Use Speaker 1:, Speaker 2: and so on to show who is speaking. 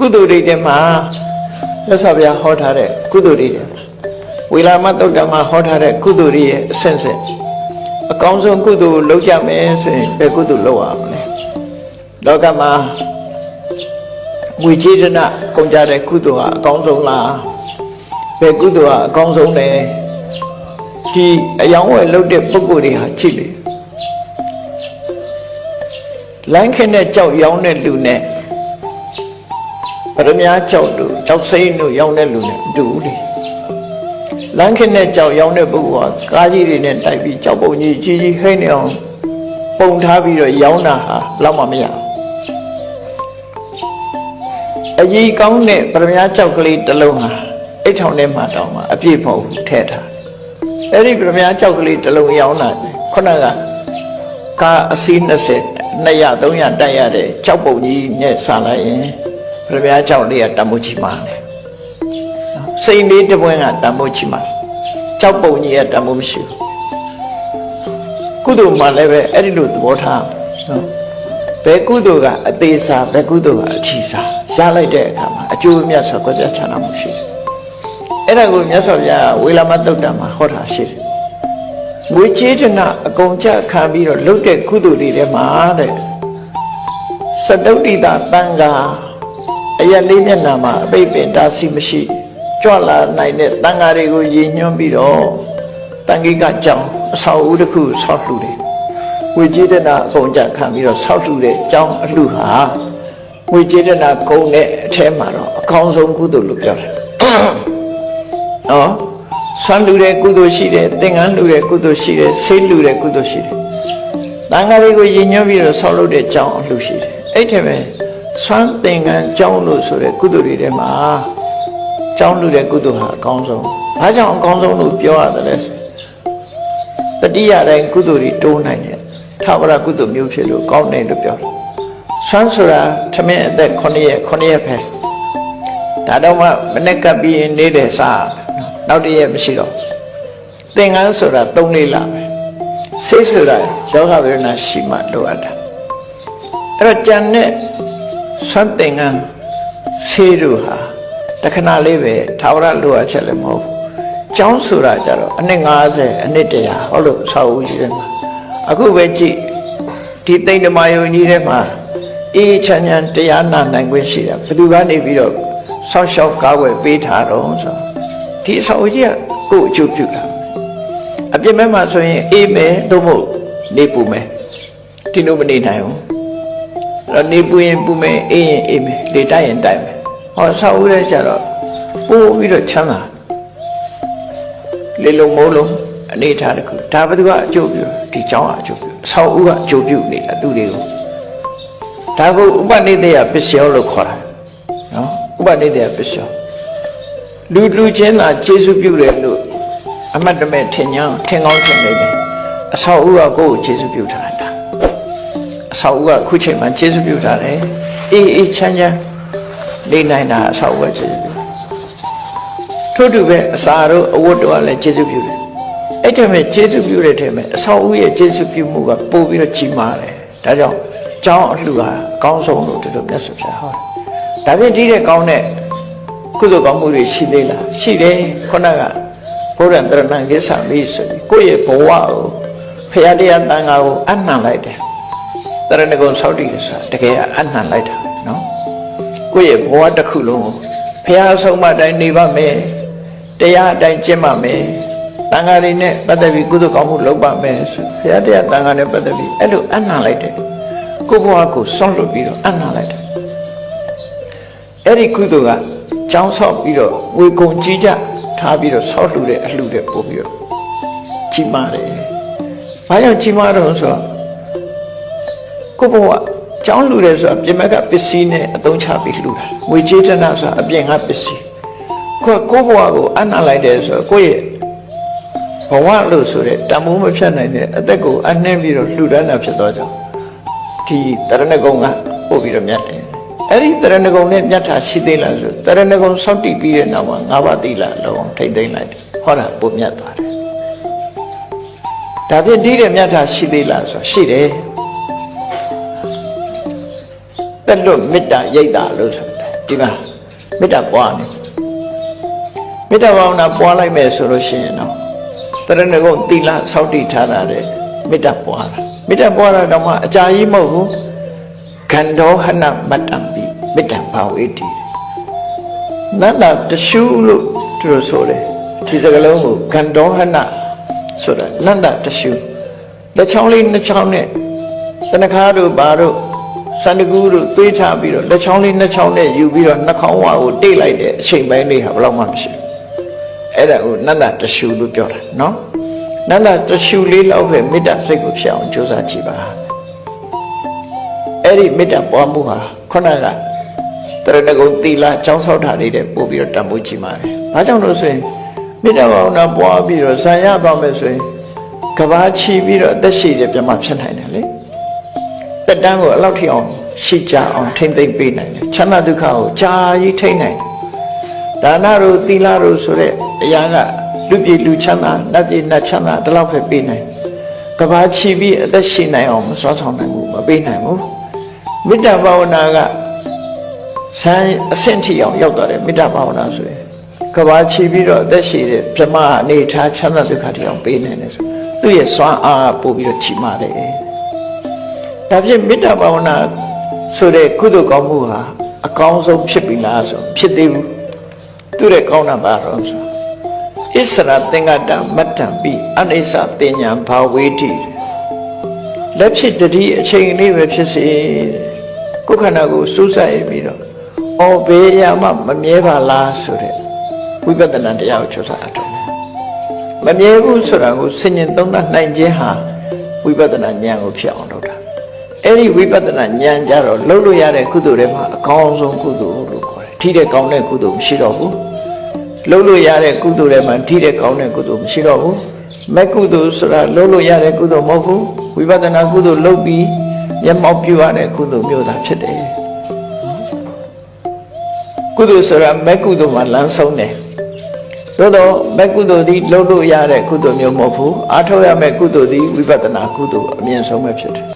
Speaker 1: ကုသိုလ်တွေထဲမှာမြတ်စွာဘုရားဟောထားတဲ့ကုသိုလ်တွေထဲမှာဝေလာမတုတ်တံမှာဟောထားတဲ့ကုသိုလ်တွေရဲ့အဆင့်ဆင့်အကောင်းဆုံးကုသိုလ်လုပ်ကြမယ်ဆိုရင်ဘယ်ကုသိုလ်လုပ်ရမလဲလောကမှာငွေကြေးဒနာကုန်ကြတဲ့ကုသိုလ်ဟာအကောင်းဆုံးလားဘယ်ကုသိုလ်ဟာအကောင်းဆုံးလဲဒီအယောင်းဝယ်လုပ်တဲ့ပုဂ္ဂိုလ်တွေဟာချစ်လေလမ်းခင်းတဲ့ကြောက်ရောင်းတဲ့လူနဲ့ ပရမညာကြောက်တို့ကြောက်စိမ့်တို့ရောင်းတဲ့လူနဲ့အတူတူလေလမ်းခင်းတဲ့ကြောက်ရောင်းတဲ့ပုဂ္ဂိုလ်ကကားကြီးတွေနဲ့တိုက်ပြီးကြောက်ပုံကြီးကြီးကြီးဟိမ့်နေအောင်ပုံထားပြီးတော့ရောင်းတာဟာလောက်မှမရဘူးအကြီးကောင်းတဲ့ပရမညာကြောက်ကလေးတစ်လုံးဟာအိတ်ထောင်ထဲမှာတောင်မှအပြည့်မဟုတ်ဘူးထည့်ထားအဲ့ဒီပရမညာကြောက်ကလေးတစ်လုံးရောင်းတာခုနကကားအစီး20 200 300တက်ရတဲ့ကြောက်ပုံကြီးနဲ့ဆာလိုက်ရင် ပရမညာကြောက်လေးကတမိုးချီမာတယ်စိန်လေးတစ်ပွင့်ကတမိုးချီမာကြောက်ပုံကြီးကတမိုးမရှိဘူးကုသိုလ်မှလည်းပဲအဲ့ဒီလိုသဘောထားနော်ဘယ်ကုသိုလ်ကအသေးစားဘယ်ကုသိုလ်ကအထီစားရလိုက်တဲ့အခါမှာအကျိုးအမြတ်ဆိုကြပြချနာမှုရှိတယ်အဲ့ဒါကိုမြတ်စွာဘုရားဝေလာမတုတ်တံမှာဟောတာရှိတယ်ငွေချေတနာအကုန်ချခံပြီးတော့လုတ်တဲ့ကုသိုလ်တွေထဲမှာတဲ့စတုတ္တိတာတန်ခါ အရက်လေးမျက်နှာမှာအပိတ်ပင်တာစီမရှိကြွလာနိုင်တဲ့တန်ခါတွေကိုရည်ညွှန်းပြီးတော့တန်ခိကကြောင်အဆောက်အဦတစ်ခုဆောက်လှူတယ်ငွေကြေးတနာအကုန်ကြခံပြီးတော့ဆောက်လှူတဲ့ကြောင်အလှူဟာငွေကြေးတနာကုန်တဲ့အထဲမှာတော့အကောင်းဆုံးကုသိုလ်လို့ပြောတယ်နော်ဆွမ်းလှူတဲ့ကုသိုလ်ရှိတယ်သင်္ကန်းလှူတဲ့ကုသိုလ်ရှိတယ်ဆေးလှူတဲ့ကုသိုလ်ရှိတယ်တန်ခါတွေကိုရည်ညွှန်းပြီးတော့ဆောက်လုပ်တဲ့ကြောင်အလှူရှိတယ်အဲ့ထက် ပဲဆွမ်းသင်္ကန်းကြောင်လို့ဆိုတဲ့ကုသိုလ်တွေထဲမှာကြောင်လှူတဲ့ကုသိုလ်ဟာအကောင်းဆုံးဘာကြောင့်အကောင်းဆုံးလို့ပြောရတယ်လဲဆိုတတိယတိုင်းကုသိုလ်တွေတိုးနိုင်တယ်ထာဝရကုသိုလ်မျိုးဖြစ်လို့ကောင်းတယ်လို့ပြောတယ်ဆွမ်းဆိုတာထမင်းအသက်9ရက်9ရက်ပဲဒါတော့မှမနေ့ကပ်ပြီးရင်နေတဲ့စားနောက်တစ်ရက်မရှိတော့သင်္ကန်းဆိုတာ3လေးလာပဲစိတ်ဆိုတာယောဂဝေဒနာရှိမှလိုအပ်တာအဲ့တော့ကြံတဲ့ ဆွမ်းသင်္ကန်းဆေးတို့ဟာတခဏလေးပဲထာဝရလိုအပ်ချက်လည်းမဟုတ်ဘူးကျောင်းဆိုတာကြတော့အနှစ်90အနှစ်100ဟောလို့ဆောက်ဦးကြီးတယ်မှာအခုပဲကြည့်ဒီတိတ်ဓမ္မယုံကြီးထဲမှာအေးချမ်းချမ်းတရားနာနိုင်ခွင့်ရှိတာဘယ်သူကနေပြီးတော့ဆောက်ရှောက်ကားဝယ်ပေးထားတော့ဆိုဒီအဆောက်အဦကြီးကကိုယ့်အကျိုးပြုတာအပြစ်မဲ့မှာဆိုရင်အေးမယ်တို့မို့နေပူမယ်ဒီလိုမနေနိုင်ဘူးအဲ့ တော့နေပူရင်ပူမယ်အေးရင်အေးမယ်လေတိုက်ရင်တိုက်မယ်ဟောဆောက်ဦးတဲ့ကြတော့ပို့ပြီးတော့ချမ်းသာလေလုံးမိုးလုံးအနေထားတစ်ခုဒါဘယ်သူကအကျိုးပြုဒီเจ้าကအကျိုးပြုဆောက်ဦးကအကျိုးပြုနေတာလူတွေကိုဒါကိုဥပနိဒေယပစ္စယောလို့ခေါ်တာနော်ဥပနိဒေယပစ္စယောလူလူချင်းသာကျေစုပြုတယ်လို့အမတ်တမဲ့ထင်ညာထင်ကောင်းထင်နေတယ်အဆောက်ဦးကကိုယ့်ကိုကျေစုပြုထားတာ အဆောက်ဦးကခုချိန်မှာကျေစုပြုထားတယ်အေးအေးချမ်းချမ်းနေနိုင်တာအဆောက်ဦးကကျေစုပြုထို့တူပဲအစာတို့အဝတ်တို့ကလည်းကျေစုပြုတယ်အဲ့တည်းမဲ့ကျေစုပြုတဲ့ထဲမှာအဆောက်ဦးရဲ့ကျေစုပြုမှုကပို့ပြီးတော့ကြီးမားတယ်ဒါကြောင့်ကျောင်းအလှူဟာအကောင်းဆုံးလို့ဒီလိုမြတ်စွာဘုရားဟောတယ်ဒါပြင်ဒီတဲ့ကောင်းတဲ့ကုသိုလ်ကောင်းမှုတွေရှိသေးလားရှိတယ်ခုနကဘုရားတရဏံကိစ္စမိဆိုပြီးကိုယ့်ရဲ့ဘဝကိုဖရာတရားတန်ခါကိုအနှံလိုက်တယ် တရဏဂုံဆောက်တည်လို့ဆိုတာတကယ်အနှံလိုက်တာနော်ကိုယ့်ရဲ့ဘဝတစ်ခုလုံးကိုဖရာဆုံးမတိုင်းနေပါမယ်တရားအတိုင်းကျင့်ပါမယ်တန်ခါတွေနဲ့ပတ်သက်ပြီးကုသိုလ်ကောင်းမှုလုပ်ပါမယ်ဆိုဖရာတရားတန်ခါနဲ့ပတ်သက်ပြီးအဲ့လိုအနှံလိုက်တယ်ကိုယ့်ဘဝကိုဆွန့်လွတ်ပြီးတော့အနှံလိုက်တယ်အဲ့ဒီကုသိုလ်ကကျောင်းဆောက်ပြီးတော့ငွေကုန်ကြီးကြထားပြီးတော့ဆောက်လှူတဲ့အလှူတဲ့ပို့ပြီးတော့ကြီးမားတယ်။ဘာကြောင့်ကြီးမားတော့ဆိုတော့ ကိုဘဝကျောင်းလှူတယ်ဆိုတာပြင်မကပစ္စည်းနဲ့အသုံးချပြီးလှူတာ။ငွေကြေးတနာဆိုတာအပြင်ကပစ္စည်း။ကိုကိုဘဝကိုအနှံ့လိုက်တယ်ဆိုတော့ကိုယ့်ရဲ့ဘဝလို့ဆိုတဲ့တမိုးမဖြတ်နိုင်တဲ့အသက်ကိုအနှင်းပြီးတော့လှူဒန်းတာဖြစ်သွားကြ။ဒီတရဏဂုံကပို့ပြီးတော့မြတ်တယ်။အဲ့ဒီတရဏဂုံနဲ့မြတ်တာရှိသေးလားဆိုတရဏဂုံစောင့်တည်ပြီးတဲ့နောက်မှာငါးပါးသီလလုံးထိမ့်သိမ့်လိုက်တယ်ဟောတာပုံမြတ်သွားတယ်ဒါဖြင့်ဒီတဲ့မြတ်တာရှိသေးလားဆိုရှိတယ် တက်လွတ်မေတ္တာရိတ်တာလို့ဆိုတယ်ဒီမှာမေတ္တာပွားနေမေတ္တာဘာဝနာပွားလိုက်မယ်ဆိုလို့ရှိရင်တော့တရဏဂုံသီလစောင့်တည်ထားတာတဲ့မေတ္တာပွားတာမေတ္တာပွားတာတော့မှအကြာကြီးမဟုတ်ဘူးခန္ဓောဟနမတ္တံပိမေတ္တာဘာဝေတိနန္ဒတရှုလို့သူတို့ဆိုတယ်ဒီစကလုံးကိုခန္ဓောဟနဆိုတာနန္ဒတရှုလက်ချောင်းလေးနှစ်ချောင်းနဲ့တဏခါတို့ဘာတို့ စန္ဒကူတို့တွေးထားပြီးတော့လက်ချောင်းလေးနှစ်ချောင်းနဲ့ယူပြီးတော့နှာခေါင်းဝါကိုတိတ်လိုက်တဲ့အချိန်ပိုင်းလေးဟာဘယ်တော့မှမရှိဘူးအဲ့ဒါကိုနန္ဒတရှုလို့ပြောတာနော်နန္ဒတရှုလေးလောက်ပဲမေတ္တာစိတ်ကိုဖြစ်အောင်ကြိုးစားကြည့်ပါအဲ့ဒီမေတ္တာပွားမှုဟာခုနကတရဏဂုံသီလចောင်းဆောက်တာလေးတဲ့ပို့ပြီးတော့တန်ဖိုးကြည့်ပါတယ်ဘာကြောင့်လို့ဆိုရင်မေတ္တာဘာဝနာပွားပြီးတော့ဇာရပါမယ်ဆိုရင်ကဘာချီပြီးတော့အသက်ရှိတဲ့ပြမဖြစ်နိုင်တယ်လေ တက်တန်းကိုအလောက်ထိအောင်ရှိကြအောင်ထိမ့်သိမ့်ပေးနိုင်တယ်ချမ်းသာဒုက္ခကိုကြာကြီးထိမ့်နိုင်တယ်ဒါနတို့သီလတို့ဆိုတဲ့အရာကလူပြည်လူချမ်းသာနတ်ပြည်နတ်ချမ်းသာဒီလောက်ပဲပေးနိုင်ကဘာချီပြီးအသက်ရှင်နိုင်အောင်မစွမ်းဆောင်နိုင်ဘူးမပေးနိုင်ဘူးမေတ္တာဘာဝနာကဇန်အဆင့်ထိအောင်ရောက်သွားတယ်မေတ္တာဘာဝနာဆိုရင်ကဘာချီပြီးတော့အသက်ရှင်တဲ့ပြမအနေထားချမ်းသာဒုက္ခတွေအောင်ပေးနိုင်တယ်ဆိုသူ့ရဲ့စွမ်းအားပို့ပြီးတော့ချီမာတယ် ဒါဖြင့်မေတ္တာဘာဝနာဆိုတဲ့ကုသိုလ်ကောင်းမှုဟာအကောင်းဆုံးဖြစ်ပြီလားဆိုဖြစ်သေးဘူးသူတဲ့ကောင်းတာပါတော့ဆိုဣစရာသင်္ကတမတ္တံပိအနိစ္စတင်ညာဘာဝေတိလက်ဖြစ်တတိအချိန်လေးပဲဖြစ်စေကိုယ်ခန္ဓာကိုစူးစိုက်ပြီးတော့အော်ဘေးရမှမမြဲပါလားဆိုတဲ့ဝိပဿနာတရားကိုချုပ်စားအထောက်မမြဲဘူးဆိုတာကိုဆင်ញင်သုံးသပ်နိုင်ခြင်းဟာဝိပဿနာဉာဏ်ကိုဖြစ်အောင်လုပ်တာ အဲ့ဒီဝိပဿနာဉာဏ်ကြတော့လှုပ်လို့ရတဲ့ကုသိုလ်တွေမှာအကောင်းဆုံးကုသိုလ်လို့ခေါ်တယ်။ထိတဲ့ကောင်းတဲ့ကုသိုလ်မရှိတော့ဘူး။လှုပ်လို့ရတဲ့ကုသိုလ်တွေမှာထိတဲ့ကောင်းတဲ့ကုသိုလ်မရှိတော့ဘူး။မဲ့ကုသိုလ်ဆိုတာလှုပ်လို့ရတဲ့ကုသိုလ်မဟုတ်ဘူး။ဝိပဿနာကုသိုလ်လှုပ်ပြီးမျက်မှောက်ပြုရတဲ့ကုသိုလ်မျိုးသာဖြစ်တယ်။ကုသိုလ်ဆိုတာမဲ့ကုသိုလ်မှာလမ်းဆုံးတယ်။သို့တော့မဲ့ကုသိုလ်ဒီလှုပ်လို့ရတဲ့ကုသိုလ်မျိုးမဟုတ်ဘူး။အားထုတ်ရမယ့်ကုသိုလ်ဒီဝိပဿနာကုသိုလ်အမြင့်ဆုံးပဲဖြစ်တယ်